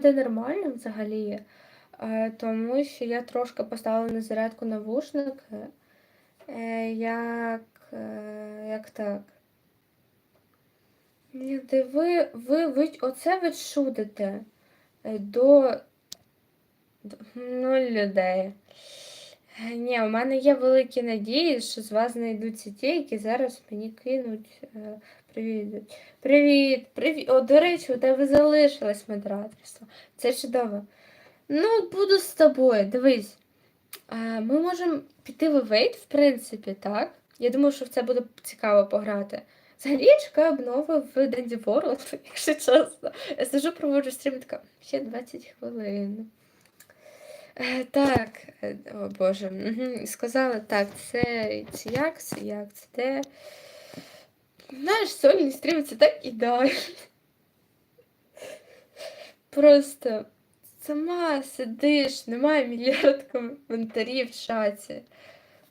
буде нормально взагалі, е, тому що я трошки поставила на зарядку навушники. Е, Як, е, як так? Де ви, ви, ви, оце ви шутите Е, до, до нуль людей. Ні, у мене є великі надії, що з вас знайдуться ті, які зараз мені кинуть. Привіт. Привіт, привіт. О, до речі, у тебе залишилось модераторство. Це чудово. Ну, буду з тобою. Дивись. Е, Ми можемо піти в івейт, в принципі, так? Я думаю, що в це буде цікаво пограти. Взагалі я чекаю обнови в Dandy World, якщо чесно. Я сижу, проводжу стрім така, ще 20 хвилин. Е, Так, е, о Боже, сказала, так, це, це як, це як, це де. Знаєш, сольні стріми це так ідеально. Просто сама сидиш, немає мільярд коментарів в чаті.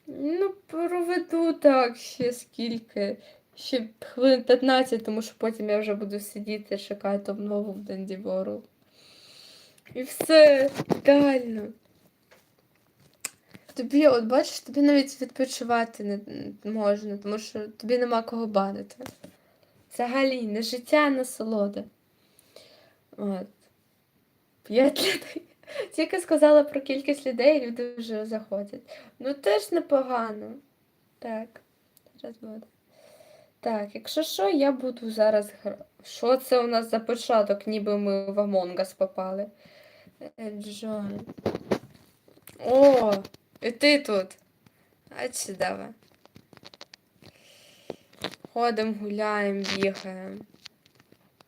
Ну, проведу так ще скільки. Ще хвилин 15, тому що потім я вже буду сидіти, чекати обнову в Dandy World. І все, ідеально. Тобі, от бачиш, тобі навіть відпочивати не можна, тому що тобі нема кого банити. Взагалі, не життя, а насолода. От. П'ять людей. Тільки сказала про кількість людей, люди вже заходять. Ну теж непогано. Так, зараз буде. Так, якщо що, я буду зараз грати. Що це у нас за початок, ніби ми в Us попали? Е, Джон. О, і ти тут. А чудово. Ходимо, гуляємо, бігаємо.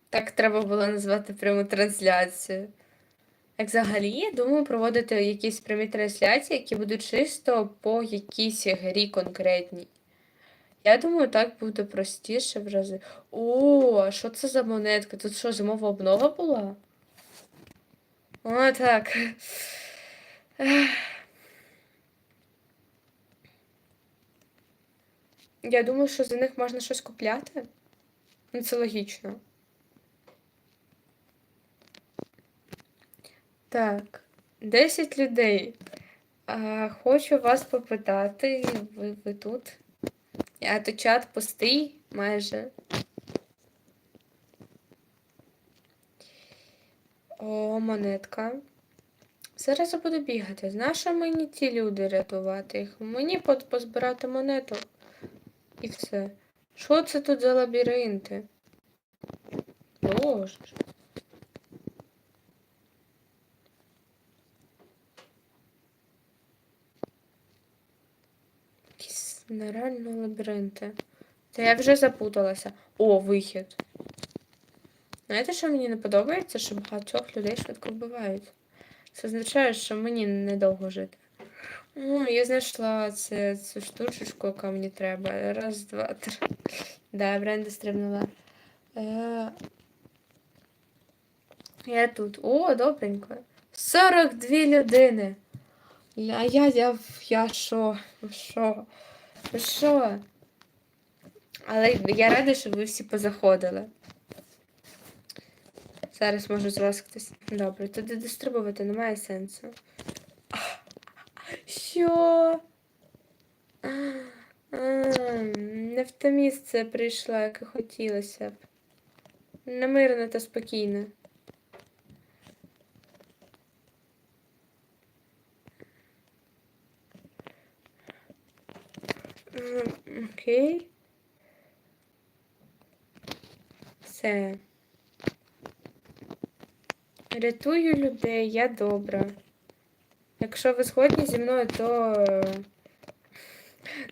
Так треба було назвати пряму трансляцію. Як взагалі, я думаю, проводити якісь прямі трансляції, які будуть чисто по якійсь грі конкретній. Я думаю, так буде простіше в рази. О, що це за монетка? Тут що, зимова обнова була? О, так. Я думаю, що за них можна щось купляти. Ну, це логічно. Так, 10 людей. А, хочу вас попитати, ви, ви тут? А то чат пустий майже. О, монетка. Зараз я буду бігати. Знаєш, а мені ті люди рятувати їх? Мені позбирати монету. І все. Що це тут за лабіринти? Боже. Якісь нереально лабіринти. Та я вже запуталася. О, вихід. Знаєте, що мені не подобається, що багатьох людей швидко вбивають. Це означає, що мені недовго жити. О, я знайшла це, цю штучечку, яка мені треба. Раз, два, три. Да, Бренда стрибнула. Е, я тут. О, добренько. 42 людини. А я, я, я що? Що? Що? Але я рада, що ви всі позаходили. Зараз може з вас хтось. Добре, туди дострибувати немає сенсу. Що? А, Не в те місце прийшла, як і хотілося б. Намирно та спокійно. Окей. Все. Рятую людей, я добра. Якщо ви згодні зі мною, то. е,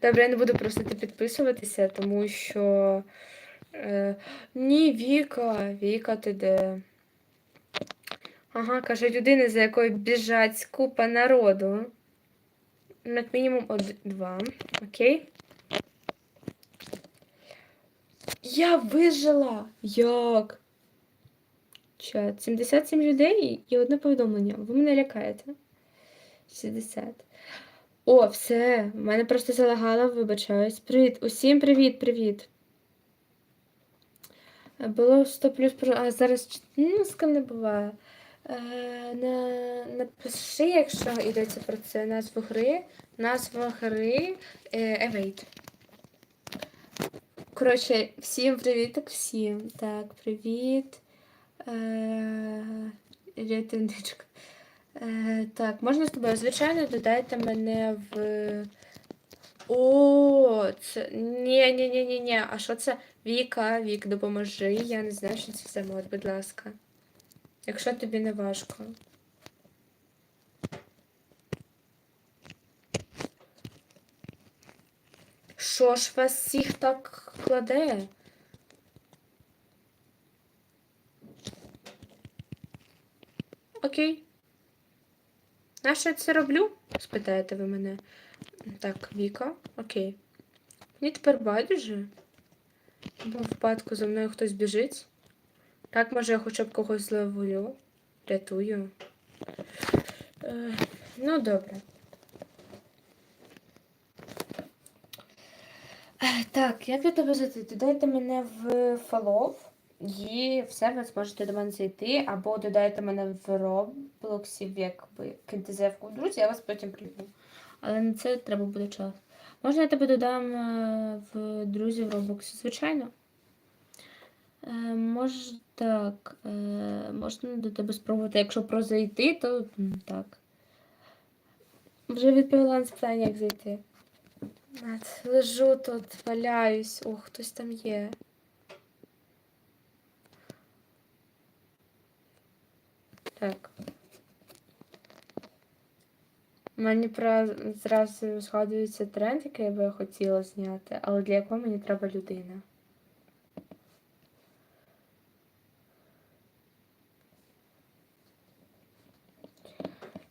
Добре, я не буду просити підписуватися, тому що. Е... Ні, Віка, Віка, ти де? Ага, каже, людина, за якою біжать купа народу. Як мінімум од... два. Окей. Я вижила! Як? Чат. 77 людей і одне повідомлення. Ви мене лякаєте. 60. О, все. В мене просто залагало, вибачаюсь. Привіт. Усім привіт, привіт. Було 100 плюс. А зараз ну, з ким не буває. Е, на, напиши, якщо йдеться про це назву гри. Назва гри е, Evade. Коротше, всім привіток, всім. Так, привіт. Е, рятівничка. Е, так, можна з тобою? Звичайно, додайте мене в. О, це. Ні, ні, ні, ні, ні. А що це? Віка, Вік, допоможи. Я не знаю, що це за мод, будь ласка. Якщо тобі не важко. Що ж вас всіх так кладе? Окей. На що я це роблю? спитаєте ви мене. Так, Віка, окей. Мені тепер байдуже. Бо в випадку за мною хтось біжить. Так, може, я хоча б когось зловлю. Рятую. Е, ну, добре. Е, Так, як до тебе зайти? Додайте мене в фолов. І все, ви зможете до мене зайти, або додайте мене в Роблоксі, якби кінтезевку в друзі, я вас потім прийму. Але на це треба буде час. Можна я тебе додам е, в друзі в Роблоксі, звичайно? Е, Може так. Е, можна до тебе спробувати. Якщо про зайти, то так. Вже відповіла на запитання, як зайти. Лежу тут, валяюсь. О, хтось там є. Так. Мені про зразу згадується тренд, який я би хотіла зняти, але для якого мені треба людина.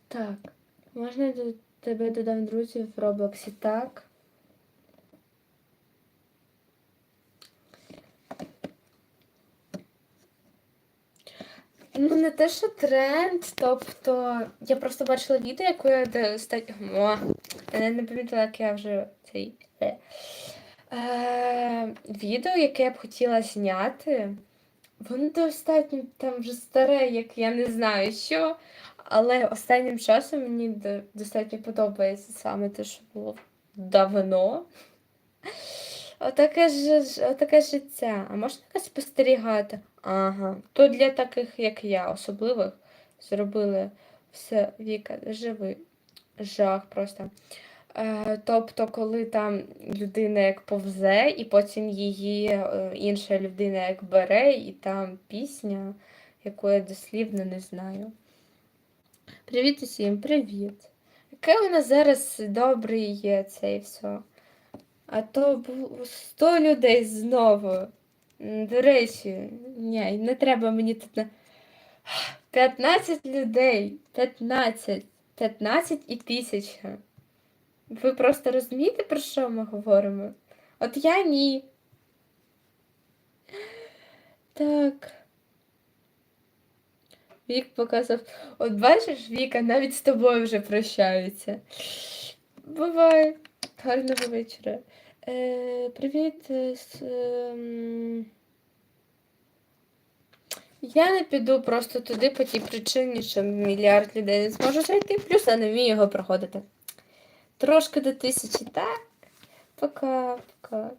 Так, можна я до тебе додам друзів в Роблоксі? Так. Ну, не те, що тренд, тобто я просто бачила відео, яке достатньо. Я не помітила, як я вже цей. Е. Е, відео, яке я б хотіла зняти. Воно достатньо там вже старе, як я не знаю що. Але останнім часом мені достатньо подобається саме те, що було давно. Отаке ж, отаке життя. А можна якось спостерігати? Ага. То для таких, як я, особливих, зробили все Віка, живи. Жах просто. Е, тобто, коли там людина як повзе, і потім її е, інша людина як бере, і там пісня, яку я дослівно не знаю. Привіт усім, привіт. Яке у нас зараз добрий є це і все. А то бу- 100 людей знову. До речі, ні, не треба мені тут на 15 людей. 15. 15 і тисяча. Ви просто розумієте, про що ми говоримо? От я ні. Так. Вік показав. От бачиш, Віка навіть з тобою вже прощаються. Бувай. Гарного вечора. Е, привіт. е, ем, Я не піду просто туди по тій причині, що мільярд людей не зможе зайти, плюс я не вмію його проходити. Трошки до тисячі, так. Пока, пока.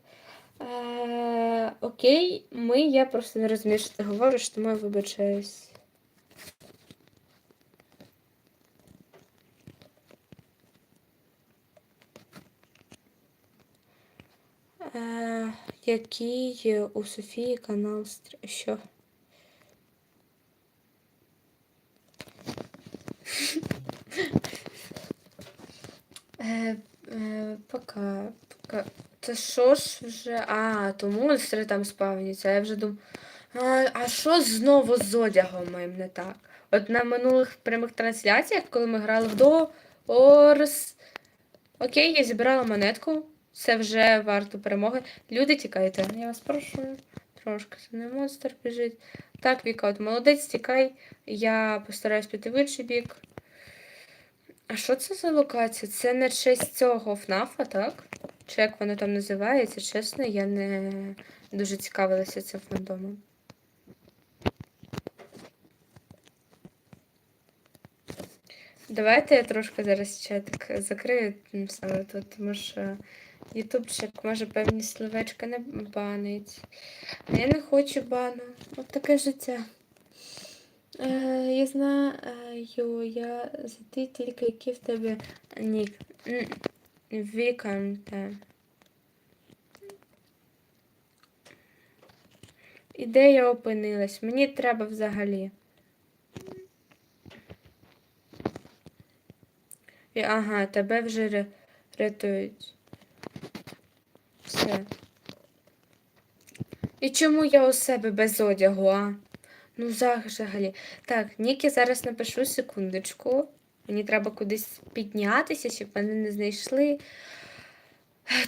Е, окей, ми, я просто не розумію, що ти говориш, тому я вибачаюсь. Е, який у Софії канал. Що? Е, е, пока, пока. Це що ж вже. А, то монстри там спавняться. Я вже думаю. А, що знову з одягом моїм не так? От на минулих прямих трансляціях, коли ми грали в до Окей, я зібрала монетку. Це вже варто перемоги. Люди тікайте. Я вас прошу. Трошки це не монстр біжить. Так, Віка, от молодець, тікай. Я постараюсь піти в інший бік. А що це за локація? Це на честь цього ФНАФа, так? Чи як воно там називається? Чесно, я не дуже цікавилася цим фандомом. Давайте я трошки зараз чатик закрию саме тут, тому що ютубчик може певні словечка не банить. А я не хочу бану. От таке життя. Е, я знаю, я за ти тільки який в тебе нік. Віканте. І де я опинилась? Мені треба взагалі. І, ага, тебе вже рятують. Все. І чому я у себе без одягу, а? Ну, взагалі. Так, Нікі зараз напишу секундочку. Мені треба кудись піднятися, щоб мене не знайшли.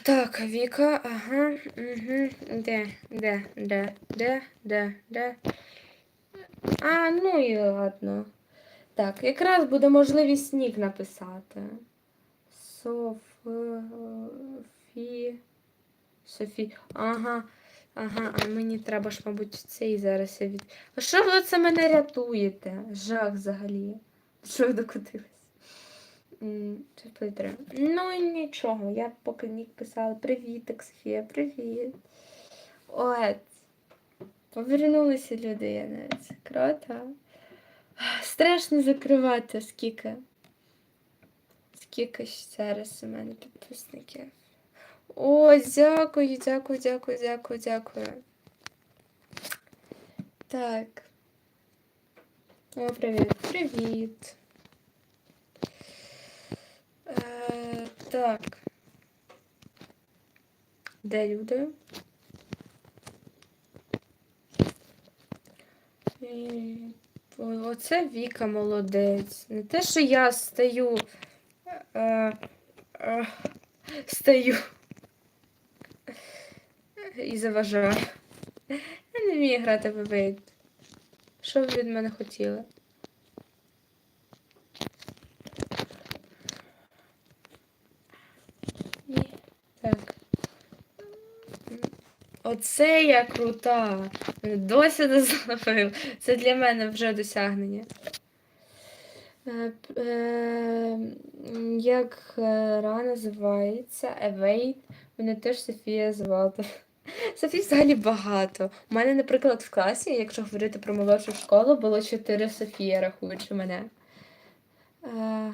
Так, Віка, ага. Угу. Де, де, де, де, де, де. А, ну і ладно. Так, якраз буде можливість нік написати. Софі. Софі. Ага. Ага, а мені треба ж, мабуть, цей зараз я від. А що ви це мене рятуєте? Жах взагалі. Що ви докотились? Ну нічого, я поки нік писала. Привіт, Софія, привіт. От. Повернулися люди, я навіть. Круто. Страшно закривати, скільки. Скільки зараз у мене підписників. О, дякую, дякую, дякую, дякую, дякую. Так. О, привіт. Привіт. Е, так. Де люди? О- Оце Віка молодець. Не те, що я стою. Е, е, стою. І заважаю. Я не вмію грати в Evade. Що ви від мене хотіли? Так. Оце я крута. Досі не зловив. Це для мене вже досягнення. Е, е, Як гра називається? Evade. Мене теж Софія звати. Софій взагалі багато. У мене, наприклад, в класі, якщо говорити про молодшу школу, було чотири Софії, рахуючи мене. Е,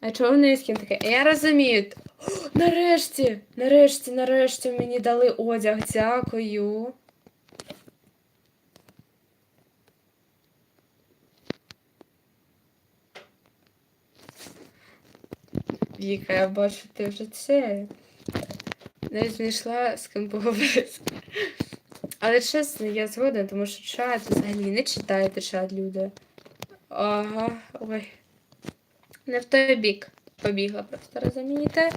А чого в неї скін такий? Я розумію. Нарешті! Нарешті, нарешті мені дали одяг. Дякую. Віка, я бачу, ти вже це. Не знайшла з ким поговорити. Але чесно, я згодна, тому що чат взагалі не читайте чат, люди. Ага, ой. Не в той бік побігла, просто розумієте?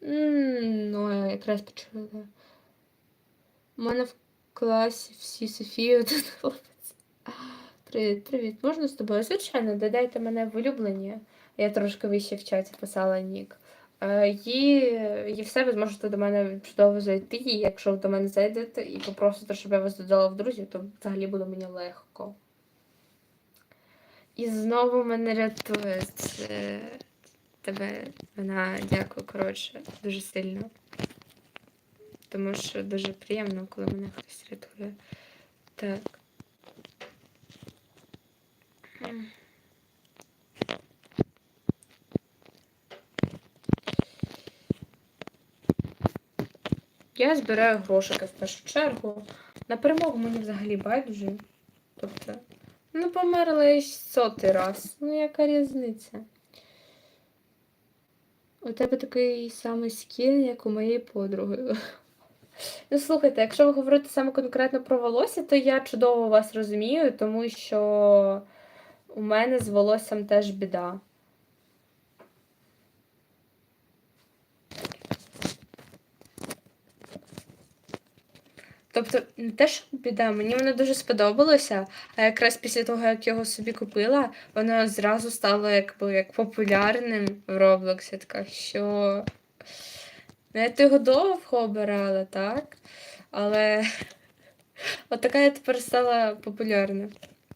Ну, я якраз почула. У мене в класі всі Софії один хлопець. Привіт, привіт. Можна з тобою? Звичайно, додайте мене в улюблені. Я трошки вище в чаті писала нік. Е, І, і все, ви зможете до мене чудово зайти. І якщо ви до мене зайдете і попросите, щоб я вас додала в друзі, то взагалі буде мені легко. І знову мене рятує. Це... Тебе вона дякую, коротше, дуже сильно. Тому що дуже приємно, коли мене хтось рятує. Так. Я збираю грошики в першу чергу. На перемогу мені взагалі байдуже. Тобто, ну померла я сотий раз. Ну яка різниця? У тебе такий самий скін, як у моєї подруги. Ну, слухайте, якщо ви говорите саме конкретно про волосся, то я чудово вас розумію, тому що у мене з волоссям теж біда. Тобто, не те, що біда, мені воно дуже сподобалося, а якраз після того, як його собі купила, воно зразу стало якби як популярним в Роблоксі. Така що. Ну, то його довго обирала, так? Але от така я тепер стала популярна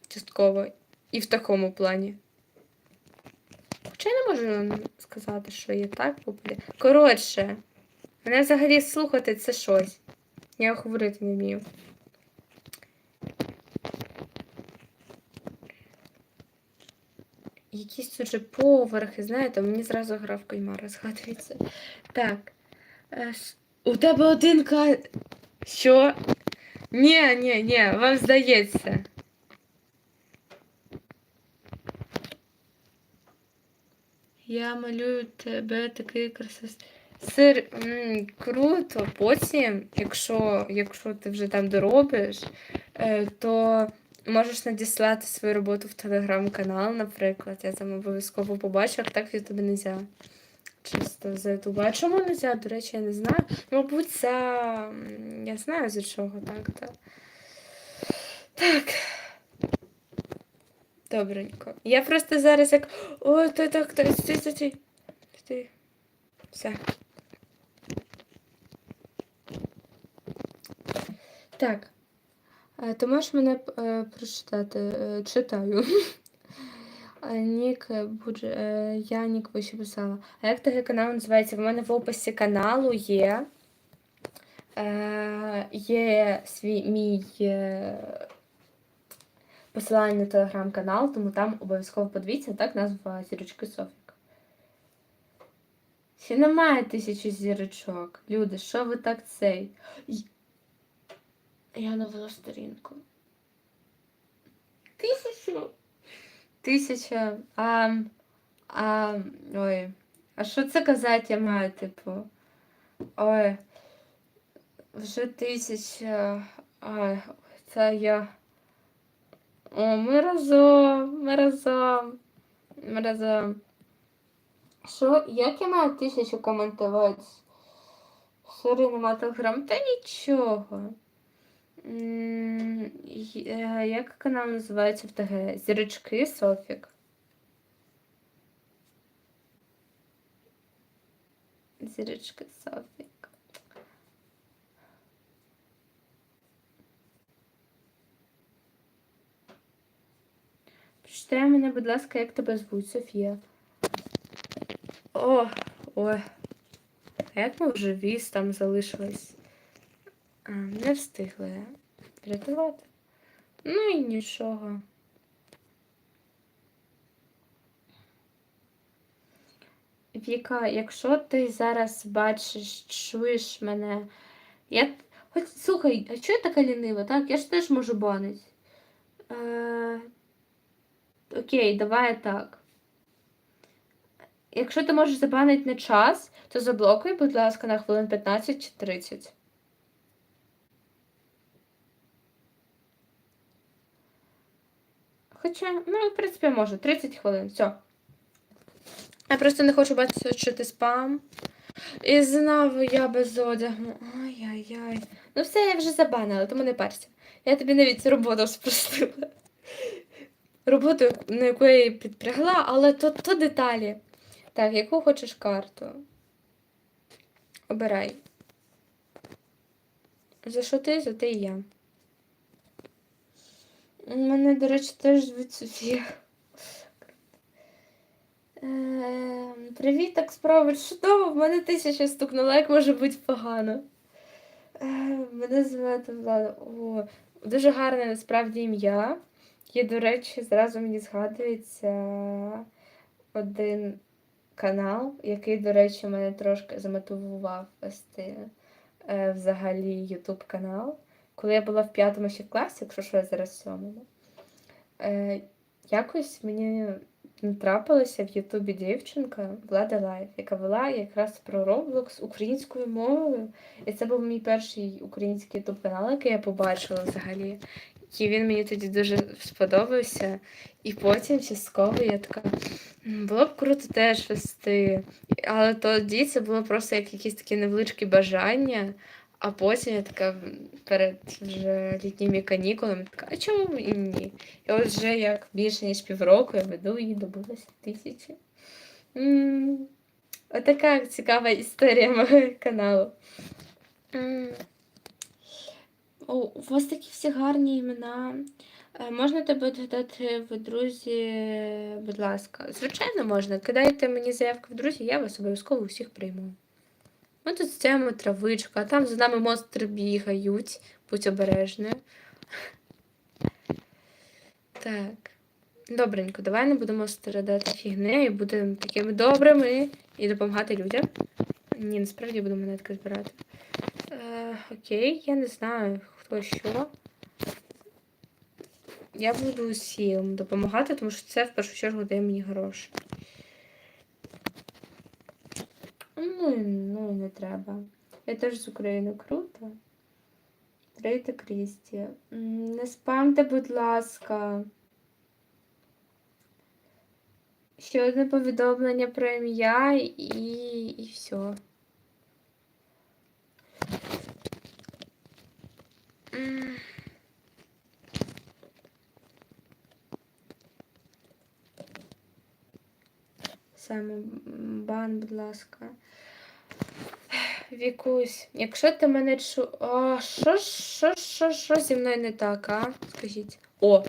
частково. І в такому плані. Хоча я не можу сказати, що я так популярна. Коротше, мене взагалі слухати це щось. Я говорити не вмію. Якісь тут же поверхи, знаєте, мені зразу гра в кальмара згадується. Так. е, У тебе один ка. Що? Ні, ні, ні, вам здається. Я малюю тебе такий красивий. Сир, м, круто. Потім, якщо, якщо ти вже там доробиш, е, то можеш надіслати свою роботу в телеграм-канал, наприклад. Я там обов'язково побачу, а так в Ютубі не можна. Чисто за Ютуба. А чому не можна, до речі, я не знаю. Мабуть, за. Я знаю за чого, так, так. Так. Добренько. Я просто зараз як. Ой, ти так, ти, ти. ти. Все. Так. Ти можеш мене е, прочитати? Е, Читаю. Нік е, е, я Нік вище писала. А як такий канал називається? В мене в описі каналу є. Є свій мій посилання на телеграм-канал, тому там обов'язково подивіться, так назва зірочки Софік. Ще немає тисячі зірочок. Люди, що ви так цей? Я навела сторінку. Тисячу. Тисяча. А, а, ой. А що це казати я маю, типу? Ой. Вже тисяча. Ой, це я. О, ми разом, ми разом. Ми разом. Що, як я маю тисячу коментувати? Сорі, нема телеграм. Та нічого. Е, Як канал називається в ТГ? Зірочки Софік. Зірочки Софік. Прочитай мене, будь ласка, як тебе звуть, Софія. О, ой. А як ми вже віз там залишились? Не встигли врятувати. Ну і нічого. Віка, якщо ти зараз бачиш, чуєш мене. Я... Хоч слухай, а чого я така лінива, так? Я ж теж можу банити. Е... Окей, давай так. Якщо ти можеш забанити на час, то заблокуй, будь ласка, на хвилин 15 чи 30. Хоча, ну, в принципі, можу. 30 хвилин, все. Я просто не хочу бачити, що ти спам. І знову я без одягу. Ай-яй-яй. Ну все, я вже забанила, тому не парся. Я тобі навіть роботу спростила. Роботу, на яку я її підпрягла, але то, то деталі. Так, яку хочеш карту? Обирай. За що ти, за те і я. Мене, до речі, теж звуть Софія. Е, Привіт, так справа чудово, в мене тисяча стукнула, як може бути погано. Е, Мене звати Влада. О, дуже гарне насправді ім'я. Є, до речі, зразу мені згадується один канал, який, до речі, мене трошки замотивував вести е, взагалі YouTube канал. Коли я була в п'ятому ще класі, якщо що я зараз в сьомому, е, якось мені трапилася в Ютубі дівчинка Влада Лайф, яка вела якраз про Roblox українською мовою. І це був мій перший український ютуб канал, який я побачила взагалі. І він мені тоді дуже сподобався. І потім частково я така. Було б круто теж вести. Але тоді це було просто як якісь такі невеличкі бажання. А потім я така перед вже літніми канікулами така, а чому і ні? І от вже як більше ніж півроку я веду і добилася тисячі. М, Отака цікава історія мого каналу. М. О, у вас такі всі гарні імена. Е, Можна тебе додати в друзі, будь ласка. Звичайно, можна. Кидайте мені заявки в друзі, я вас обов'язково всіх прийму. Ми тут стяємо травичку, а там за нами монстри бігають. Будь обережною. Так. Добренько, давай не будемо страдати фігнею, будемо такими добрими і допомагати людям. Ні, насправді буду монетки збирати. Е, окей, я не знаю, хто що. Я буду усім допомагати, тому що це в першу чергу дає мені гроші. Ну, ну не треба. Я теж з України круто. Трейте Крісті. Не спамте, будь ласка. Ще одне повідомлення про ім'я і, і все. Саме бан, будь ласка. Вікусь, якщо ти мене чу. А, що, що, що, що зі мною не так, а? Скажіть. О!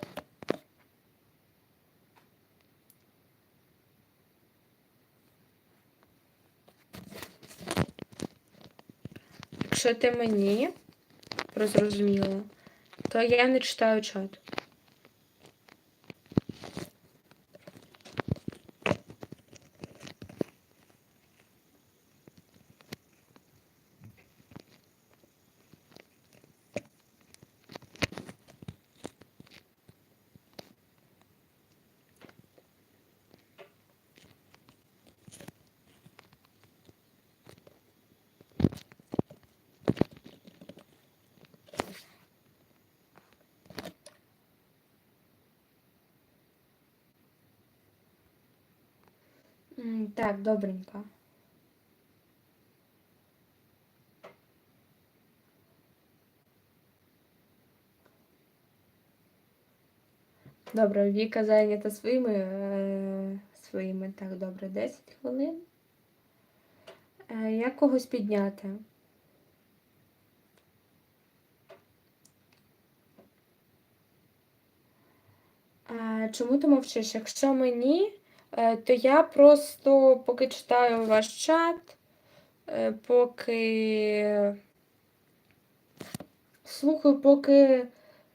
Якщо ти мені розрозуміла, то я не читаю чат. Так, добренько. Добре, Віка зайнята своїми, е, своїми, так, добре, 10 хвилин. Е, як когось підняти? Е, чому ти мовчиш? Якщо мені, то я просто поки читаю ваш чат, е, поки слухаю, поки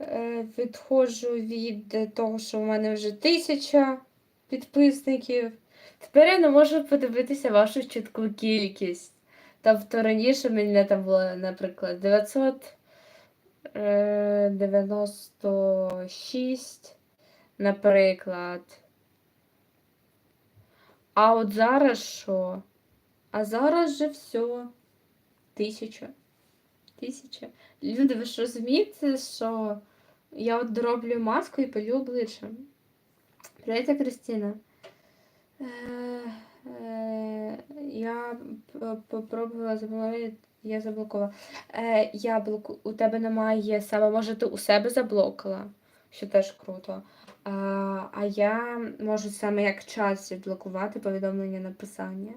е, відходжу від того, що в мене вже тисяча підписників. Тепер я не можу подивитися вашу чітку кількість. Тобто раніше мене там було, наприклад, 996, наприклад. А от зараз що? А зараз же все. Тисяча. Тисяча. Люди, ви ж розумієте, що я от дороблю маску і палю обличчя. Привіт, Кристина. Е, е, я попробувала заблокувати, я заблокувала. Е, я блоку... У тебе немає саме, може, ти у себе заблокала, що теж круто. А, я можу саме як час відблокувати повідомлення написання.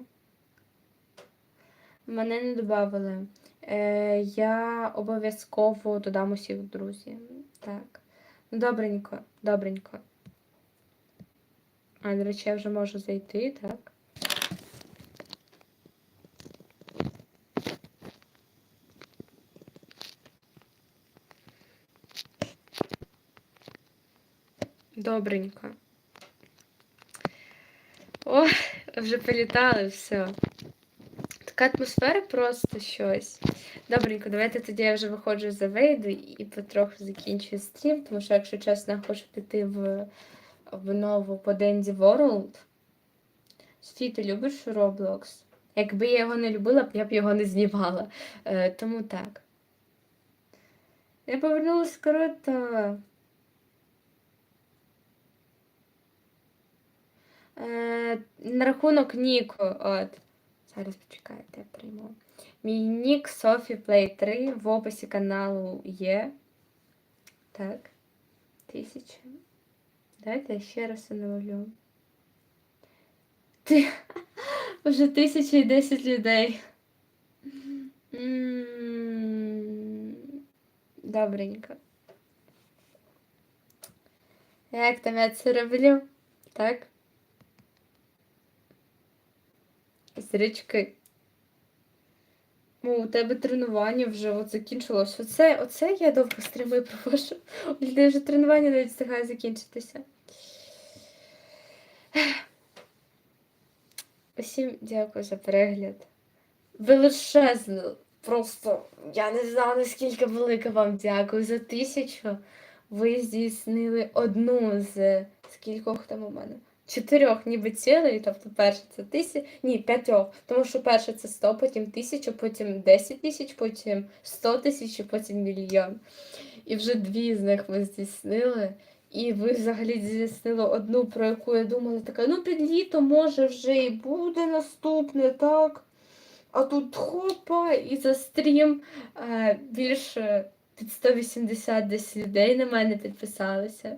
Мене не додавали. Е, я обов'язково додам усіх друзів. друзі. Так. Ну, добренько, добренько. А, до речі, я вже можу зайти, так? Добренько. О, вже політали, все. Така атмосфера просто щось. Добренько, давайте тоді я вже виходжу за вейду і потроху закінчую стрім, тому що, якщо чесно, я хочу піти в, в нову по Денді World. Софі, ти любиш Roblox? Якби я його не любила, я б його не знімала. Е, тому так. Я повернулась круто. Е, на рахунок Ніку, от. Зараз почекайте, я прийму. Мій нік Софі Плей 3 в описі каналу є. Так. Тисяча. Давайте я ще раз оновлю. Ти... Вже тисяча і десять людей. Добренько. Як там я це роблю? Так? Зрічки. Ну, у тебе тренування вже от закінчилось. Оце, оце я довго стріми провожу. У людей вже тренування навіть встигає закінчитися. Усім дякую за перегляд. Величезно. Просто я не знаю, наскільки велике вам дякую за тисячу. Ви здійснили одну з скількох там у мене? Чотирьох ніби цілей, тобто перше це тисяча, ні, п'ятьох. Тому що перше це 100, потім тисячу, потім 10 тисяч, потім 100 тисяч, потім мільйон. І вже дві з них ви здійснили. І ви взагалі здійснили одну, про яку я думала, така, ну під літо може вже і буде наступне, так? А тут хопа, і за стрім е, більше під 180 десь людей на мене підписалися.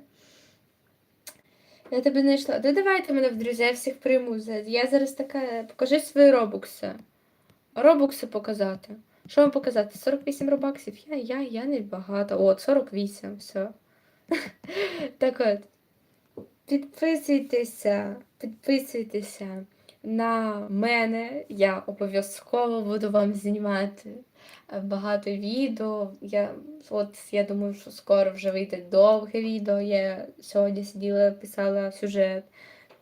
Я тебе знайшла. Да давайте мене в друзі, всіх прийму. Я зараз така. Покажи свої робукси. Робукси показати. Що вам показати? 48 робаксів? Я, я, я не багато. От, 48, все. Так от. Підписуйтеся, підписуйтеся на мене. Я обов'язково буду вам знімати багато відео. Я, от, я думаю, що скоро вже вийде довге відео. Я сьогодні сиділа, писала сюжет.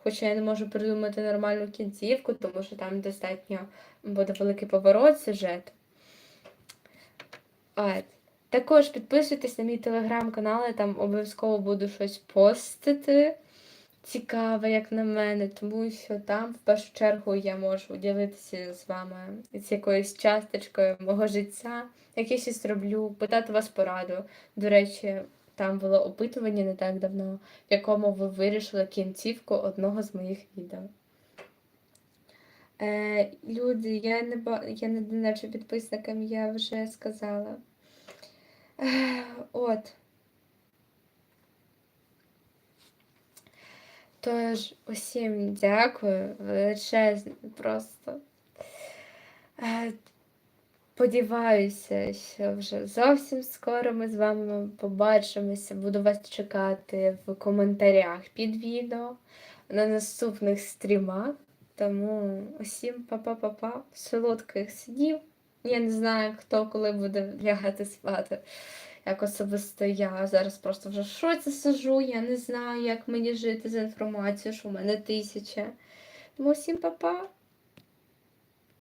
Хоча я не можу придумати нормальну кінцівку, тому що там достатньо буде великий поворот сюжету. Також підписуйтесь на мій телеграм-канал, я там обов'язково буду щось постити. Цікаве, як на мене, тому що там в першу чергу я можу ділитися з вами з якоюсь часточкою мого життя, як я щось роблю, питати вас пораду. До речі, там було опитування не так давно, в якому ви вирішили кінцівку одного з моїх відео. Е, люди, я не ба... я не доначе підписникам, я вже сказала. Е, от. Тож, усім дякую, величезне просто. Е, Сподіваюся, що вже зовсім скоро ми з вами побачимося. Буду вас чекати в коментарях під відео на наступних стрімах. Тому усім па-па-па-па, солодких снів. Я не знаю, хто коли буде лягати спати. Як особисто я зараз просто вже в шоці сижу, я не знаю, як мені жити з інформацією, що в мене тисяча. Тому всім па-па.